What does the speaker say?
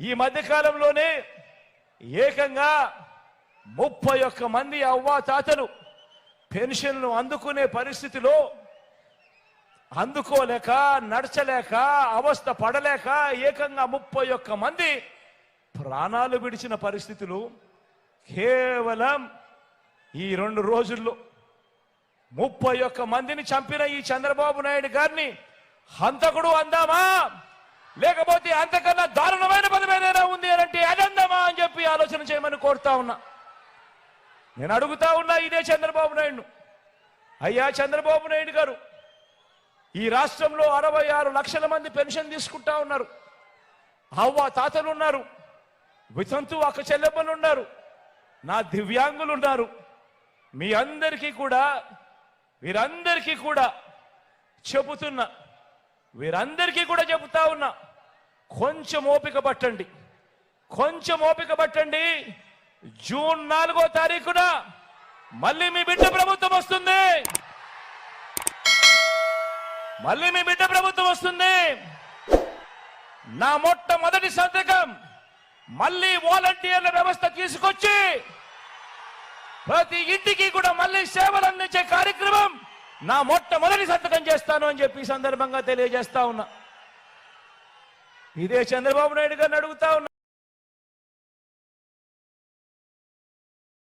ఈ మధ్యకాలంలోనే ఏకంగా ముప్పై ఒక్క మంది అవ్వా తాతలు పెన్షన్లు అందుకునే పరిస్థితిలో అందుకోలేక నడచలేక అవస్థ పడలేక ఏకంగా ముప్పై ఒక్క మంది ప్రాణాలు విడిచిన పరిస్థితులు కేవలం ఈ రెండు రోజుల్లో. ముప్పై ఒక్క మందిని చంపిన ఈ చంద్రబాబు నాయుడు గారిని హంతకుడు అందామా? లేకపోతే అంతకన్నా దారుణమైన చేయమని కోరుతా ఉన్నా. నేను అడుగుతా ఉన్నా ఇదే చంద్రబాబు నాయుడు అయ్యా చంద్రబాబు నాయుడు గారు ఈ రాష్ట్రంలో అరవై ఆరు లక్షల మంది పెన్షన్ తీసుకుంటా ఉన్నారు. అవ్వ తాతలు ఉన్నారు. వితంతు అక్క చెల్లెమ్మలు ఉన్నారు. నా దివ్యాంగులు ఉన్నారు. మీ అందరికీ కూడా వీరందరికీ కూడా చెబుతున్నా వీరందరికీ కూడా చెబుతా ఉన్నా కొంచెం ఓపిక పట్టండి. కొంచెం ఓపిక పట్టండి. జూన్ నాలుగో తారీఖున మళ్ళీ మీ బిడ్డ ప్రభుత్వం వస్తుంది. మళ్ళీ మీ బిడ్డ ప్రభుత్వం వస్తుంది. నా మొట్టమొదటి సంతకం మళ్ళీ వాలంటీర్ల వ్యవస్థ తీసుకొచ్చి ప్రతి ఇంటికి కూడా మళ్ళీ సేవలు అందించే కార్యక్రమం నా మొట్టమొదటి సంతకం చేస్తాను అని చెప్పి సందర్భంగా తెలియజేస్తా ఉన్నా. ఇదే చంద్రబాబు నాయుడు గారిని అడుగుతా ఉన్నా.